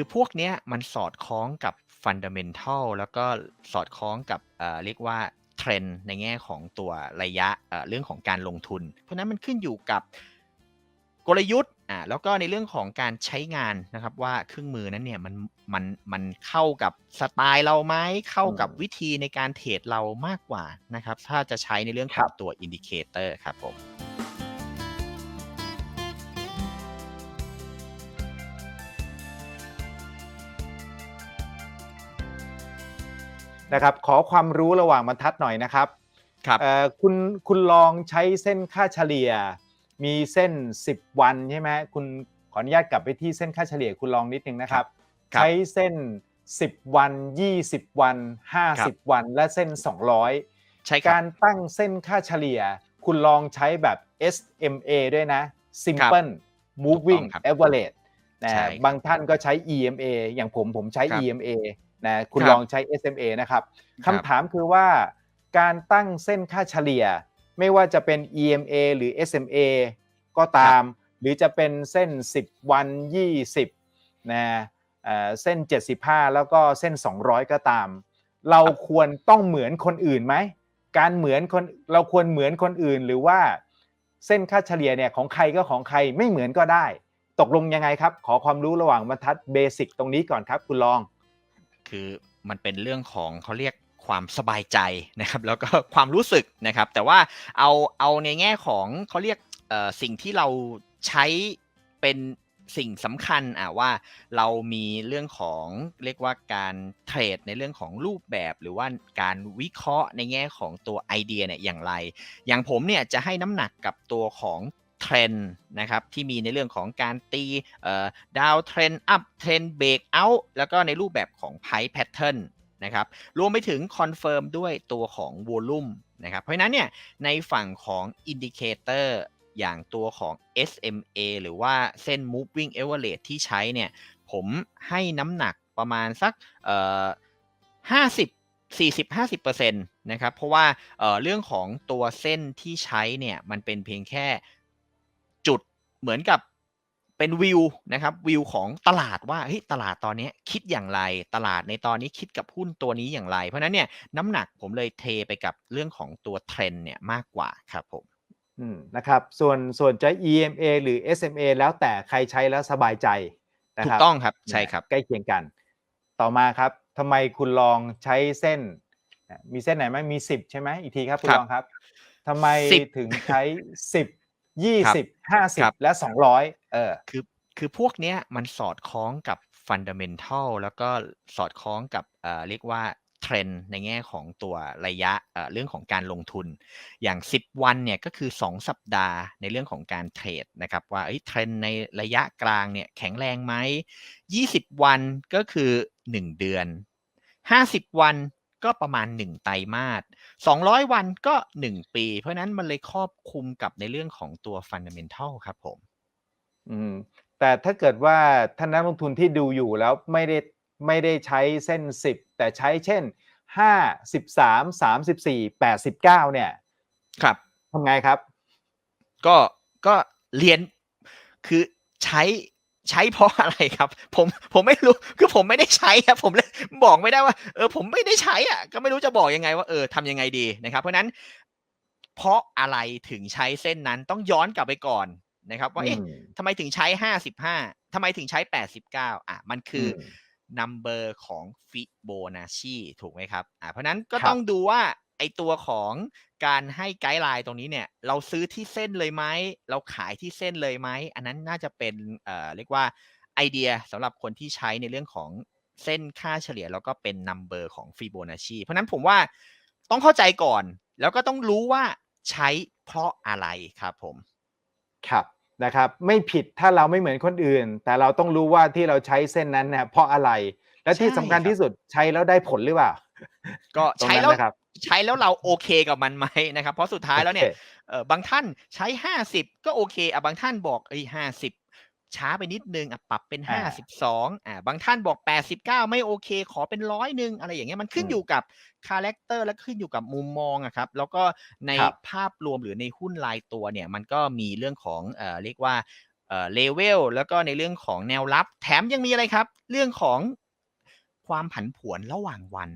คือพวกเนี้ยมันสอดคล้องกับ Fundamental แล้วก็สอดคล้องกับเอ่อเรียกว่า Trend ในแง่ของตัวระยะเอ่อเรื่องของการลงทุน เพราะฉะนั้นมันขึ้นอยู่กับกลยุทธ์อ่าแล้วก็ในเรื่องของการใช้งานนะครับว่าเครื่องมือนั้นเนี่ยมันมันมันเข้ากับสไตล์เราไหมเข้ากับอืมวิธีในการเทรดเรามากกว่านะครับถ้าจะใช้ในเรื่องขครัองบตัวอินดิเคเตอร์ครับผม นะครับ ขอความรู้ระหว่างบรรทัดหน่อยนะครับครับเอ่อคุณคุณลองใช้เส้นค่าเฉลี่ย มีเส้น 10 วันใช่ไหมคุณขออนุญาตกลับไปที่เส้นค่าเฉลี่ยคุณลองนิดนึงนะครับครับใช้เส้น 10 วัน 20 วันครับ50 วัน และเส้น 200ใช่คการับรตั้งเส้นค่าเฉลี่ย คุณลองใช้แบบ SMA ด้วยนะ Simple ถู Moving กต้องครับ Average นะใช่บางท่านก็ใช้ EMA อย่างผมผมใช้ครับ EMA นะคุณครับลองใช้ SMA นะครับครับคำถามคือว่าการตั้งเส้นค่าเฉลี่ย ไม่ว่าจะเป็น EMA หรือ SMA ก็ตาม หรือจะเป็นเส้น 10 วัน 20นะเอ่อเส้น 75 แล้วก็เส้น 200 ก็ตาม เราควรต้องเหมือนคนอื่นไหมการเหมือนคนเราควรเหมือนคนอื่นหรือว่าเส้นค่าเฉลี่ยเนี่ยของใครก็ของใครไม่เหมือนก็ได้ ตกลงยังไงครับ ขอความรู้ระหว่างบรรทัดเบสิกตรงนี้ก่อนครับ คุณลอง คือมันเป็นเรื่องของเขาเรียกความสบายใจนะครับ แล้วก็ความรู้สึกนะครับ แต่ว่าเอาเอาในแง่ของเขาเรียกสิ่งที่เราใช้เป็นสิ่งสำคัญอะว่าเรามีเรื่องของเรียกว่าการเทรดในเรื่องของรูปแบบหรือว่าการวิเคราะห์ในแง่ของตัวไอเดียเนี่ยอย่างไร อย่างผมเนี่ยจะให้น้ำหนักกับตัวของ เทรนนะครับที่มีในเรื่องของการตีดาวเทรนอัพเทรนเบรกเอาแล้วก็ในรูปแบบของไพ่แพทเทิร์นนะครับรวมไปถึงคอนเฟิร์มด้วยตัวของวอลลุ่มนะครับเพราะนั้นเนี่ยในฝั่งของอินดิเคเตอร์อย่างตัวของ SMA หรือว่าเส้น moving average ที่ใช้เนี่ยผมให้น้ำหนักประมาณสักเอ่อ50 40 50%นะครับเพราะว่าเเรื่องของตัวเส้นที่ใช้เนี่ยมันเป็นเพียงแค่ เหมือนกับเป็นวิวนะครับวิวของตลาดว่าเฮ้ยตลาดตอนนี้คิดอย่างไร ตลาดในตอนนี้คิดกับหุ้นตัวนี้อย่างไร เพราะฉะนั้นเนี่ยน้ำหนักผมเลยเทไปกับเรื่องของตัวเทรนด์เนี่ยมากกว่าครับผมอืมนะครับส่วนส่วนจะ EMA หรือ SMA แล้วแต่ใครใช้แล้วสบายใจนะถูครักบต้องครับใช่ครับใกล้เคียงกัน ต่อมาครับทำไมคุณลองใช้เส้นอะมีเส้นไหนไหมมี 10 ใช่ไหมอีกทีครับคุณครับลองครับทำไม10ถึงใช้ 10 ครับ20ครับ50และ200เออคือคือพวกเนี้ยมันสอดคล้องกับ Fundamental แล้วก็สอดคล้องกับเอ่อเรียกว่าเทรนด์ในแง่ของตัวระยะเอ่อเรื่องของการลงทุน อย่าง 10 วันเนี่ยก็คือ 2 สัปดาห์ในเรื่องของการเทรดนะครับว่าเอ้ยเทรนด์ในระยะกลางเนี่ยแข็งแรงไหม 20 วันก็คือ 1 เดือน 50 วัน ก็ประมาณ 1 ไตรมาส200 วันก็ 1 ปี เพราะฉะนั้นมันเลยครอบคลุมกับในเรื่องของตัว Fundamental ครับผมอืมแต่ถ้าเกิดว่าท่านนักลงทุนที่ดูอยู่แล้วไม่ได้ไม่ได้ใช้เส้น 10 แต่ใช้เช่น 5 13 34 89 เนี่ย ครับทำไงครับ ก็ก็เรียนคือใช้ ใช้เพราะอะไรครับ ผมผมไม่รู้คือผมไม่ได้ใช้ครับผมเลยบอกไม่ได้ว่าเออผมไม่ได้ใช้อะก็ไม่รู้จะบอกยังไงว่าเออทำยังไงดีนะครับ เพราะฉะนั้นเพราะอะไรถึงใช้เส้นนั้นต้องย้อนกลับไปก่อนนะครับ ว่าเอ๊ะอืมทำไมถึงใช้ห้าสิบห้าทำไมถึงใช้แปดสิบเก้าอะมันคืออม number ของฟิโบนัชชีถูกไหมครับอ่าเพราะฉะนั้นก็ครับต้องดูว่า ไอตัวของการให้ไกด์ไลน์ตรงนี้เนี่ย เราซื้อที่เส้นเลยไหมเราขายที่เส้นเลยไหมอันนั้นน่าจะเป็นเอ่อเรียกว่าไอเดียสำหรับคนที่ใช้ในเรื่องของเส้นค่าเฉลี่ยแล้วก็เป็น number ของฟิโบนัชชีเพราะฉะนั้นผมว่าต้องเข้าใจก่อน แล้วก็ต้องรู้ว่าใช้เพราะอะไรครับผม ครับนะครับไม่ผิดถ้าเราไม่เหมือนคนอื่น แต่เราต้องรู้ว่าที่เราใช้เส้นนั้นเนี่ยเพราะอะไร และที่ใช่สำคัญครับที่สุดใช้แล้วได้ผลหรือเปล่า ก็ตรงใช้นั้นแล้วนะครับใช้แล้วเราโอเคกับมันไหมนะครับ เพราะสุดท้ายแล้วเนี่ยโอคเออบางท่านใช้ห้าสิบก็โอเคอะบางท่านบอกเอ้ยห้าสิบช้าไปนิดนึงอะปรับเป็นอ่าห้าสิบสองอ่าบางท่านบอกแปดสิบเก้าไม่โอเค ขอเป็นร้อยหนึ่งอะไรอย่างเงี้ยมันขึ้นอืมอยู่กับคาแรคเตอร์และขึ้นอยู่กับมุมมองอะครับ แล้วก็ในครับภาพรวมหรือในหุ้นรายตัวเนี่ย มันก็มีเรื่องของเอ่อเรียกว่าเลเวลแล้วก็ในเรื่องของแนวรับ แถมยังมีอะไรครับ เรื่องของความผันผวนระหว่างวัน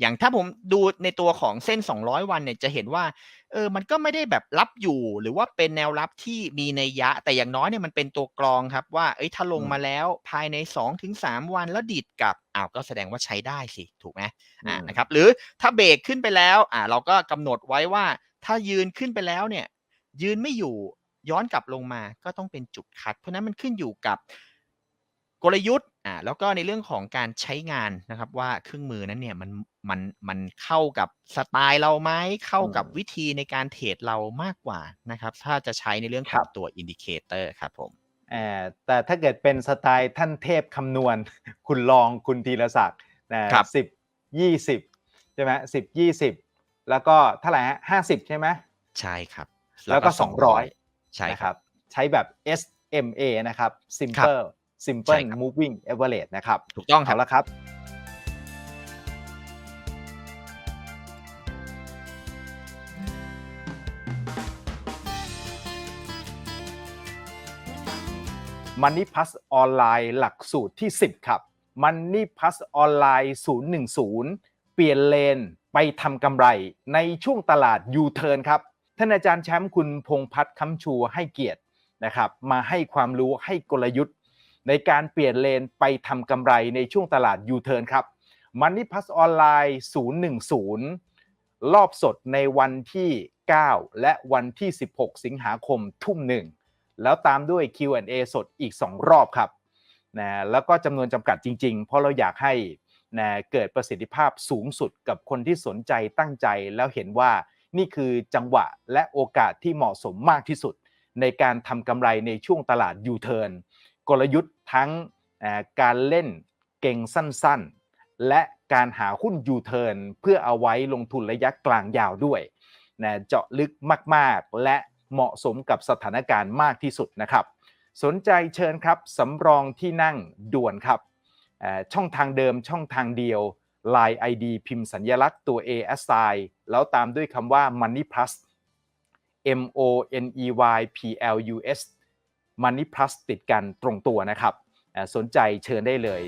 อย่างถ้าผมดูในตัวของเส้น 200 วันเนี่ยจะเห็นว่าเออมันก็ไม่ได้แบบรับอยู่ หรือว่าเป็นแนวรับที่มีในยยะแต่อย่างน้อยเนี่ยมันเป็นตัวกรองครับว่าเอ้ยถ้าลงอืมมาแล้วภายใน 2-3 วันแล้วดีดกลับอ้าวก็แสดงว่าใช้ได้สิถูกไหมอ่าอืมนะครับหรือถ้าเบรกขึ้นไปแล้วอ่าเราก็กำหนดไว้ว่าถ้ายืนขึ้นไปแล้วเนี่ยยืนไม่อยู่ย้อนกลับลงมาก็ต้องเป็นจุดคัด เพราะฉะนั้นมันขึ้นอยู่กับกลยุทธ์อ่าแล้วก็ในเรื่องของการใช้งานนะครับว่าเครื่องมือนั้นเนี่ยมัน มันมันเข้ากับสไตล์เราไหมเข้ากับอืมวิธีในการเทรดเรามากกว่านะครับ ถ้าจะใช้ในเรื่องคขรัองบตัว indicator ครับผมอ่าแต่ถ้าเกิดเป็นสไตล์ท่านเทพคำนวณ คุณลองคุณธีรศักดิ์นะครับสิบยี่สิบใช่ไหมสิบยี่สิบแล้วก็เท่าไหร่ฮะห้าสิบใช่ไหมใช่ครับ แล้วก็200ใช่นะคครัรับบใช้แบบ SMA นะครับครับ simple ใช่ simple ครับ moving average นะครับ ถูกต้องคเอารับละครับ Money Plus ออนไลน์หลักสูตรที่ 10 ครับ Money Plus ออนไลน์ 010 เปลี่ยนเลนไปทำกำไรในช่วงตลาด U-turn ครับ ท่านอาจารย์แชมป์คุณพงพัฒน์คำชูให้เกียรตินะครับมาให้ความรู้ให้กลยุทธ์ ในการเปลี่ยนเลนไปทำกำไรในช่วงตลาด U-turn ครับ Money Plus ออนไลน์ 010 รอบสดในวันที่ 9 และวันที่ 16 สิงหาคมทุ่มหนึ่ง แล้วตามด้วย Q&A สดอีก 2 รอบครับนะแล้วก็จำนวนจำกัดจริง ๆ เพราะเราอยากให้นะเกิดประสิทธิภาพสูงสุดกับคนที่สนใจตั้งใจแล้วเห็นว่านี่คือจังหวะและโอกาสที่เหมาะสมมากที่สุด ในการทำกำไรในช่วงตลาด U-turn กลยุทธ์ทั้งการเล่นเก่งสั้นๆ และการหาหุ้น U-turn เพื่อเอาไว้ลงทุนระยะกลางยาวด้วยนะเจาะลึกมากๆ และ เหมาะสมกับสถานการณ์มากที่สุดนะครับ สนใจเชิญครับสำรองที่นั่งด่วนครับช่องทางเดิมช่องทางเดียว Line ID พิมพ์สัญญลักษณ์ตัว A S I แล้วตามด้วยคำว่า Money Plus M O N E Y P L U S Money Plus ติดกันตรงตัวนะครับ สนใจเชิญได้เลย